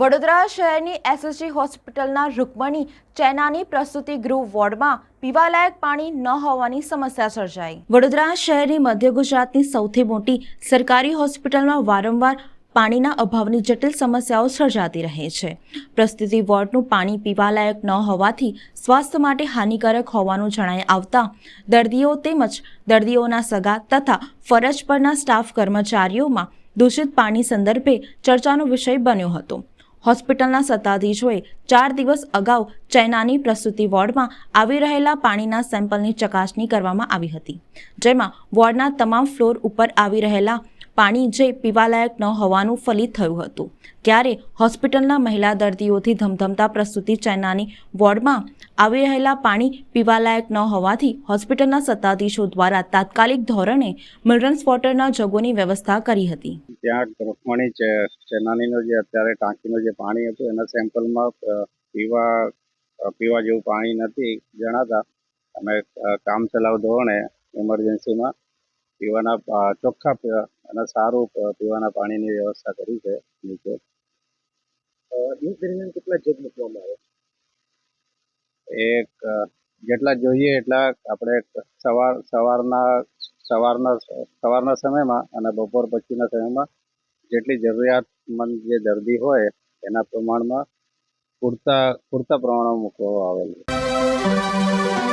વડોદરા શહેરની એસએસજી હોસ્પિટલના રૂકમણી ચેનાની પ્રસૂતિ ગૃહ વોર્ડમાં પીવાલાયક પાણી ન હોવાની સમસ્યા સર્જાઈ. વડોદરા શહેરની મધ્ય ગુજરાતની સૌથી મોટી સરકારી હોસ્પિટલમાં વારંવાર પાણીના અભાવની જટિલ સમસ્યાઓ સર્જાતી રહે છે. પ્રસ્તુતિ વોર્ડનું પાણી પીવાલાયક ન હોવાથી સ્વાસ્થ્ય માટે હાનિકારક હોવાનું જણાઈ આવતા દર્દીઓ તેમજ દર્દીઓના સગા તથા ફરજ પરના સ્ટાફ કર્મચારીઓમાં દૂષિત પાણી સંદર્ભે ચર્ચાનો વિષય બન્યો હતો. હોસ્પિટલના સત્તાધીશોએ ચાર દિવસ અગાઉ ચાઇનાની પ્રસૂતિ વોર્ડમાં આવી રહેલા પાણીના સેમ્પલની ચકાસણી કરવામાં આવી હતી, જેમાં વોર્ડના તમામ ફ્લોર ઉપર આવી રહેલા પાણી જે પીવાલાયક ન હોવાનું ફલિત થયું હતું. ત્યારે હોસ્પિટલના મહિલા દર્દીઓથી ધમધમતા પ્રસૂતિ ચેનાની વોર્ડમાં આવી રહેલા પાણી પીવાલાયક ન હોવાથી હોસ્પિટલના સત્તાધીશો દ્વારા તાત્કાલિક ધોરણે મિનરલ્સ વોટરના જગોની વ્યવસ્થા કરી હતી. ત્યાં રૂકમણી ચેનાનીનું જે અત્યારે ટાંકીનું જે પાણી હતું, એના સેમ્પલમાં પીવા પીવા જેવું પાણી નથી જણાતા. અમે કામ કામચલાઉ ધોરણે ઇમરજન્સીમાં પીવાના ચોખ્ખા અને સારું પીવાના પાણીની વ્યવસ્થા કરી છે નીચે. દિવસ દરમિયાન કેટલા જગ મૂકવામાં આવે? એક જેટલા જોઈએ એટલા આપણે સવાર સવારના સવારના સવારના સમયમાં અને બપોર પછીના સમયમાં જેટલી જરૂરિયાતમંદ જે દર્દી હોય એના પ્રમાણમાં પૂરતા પૂરતા પ્રમાણમાં મૂકવામાં આવેલ. છે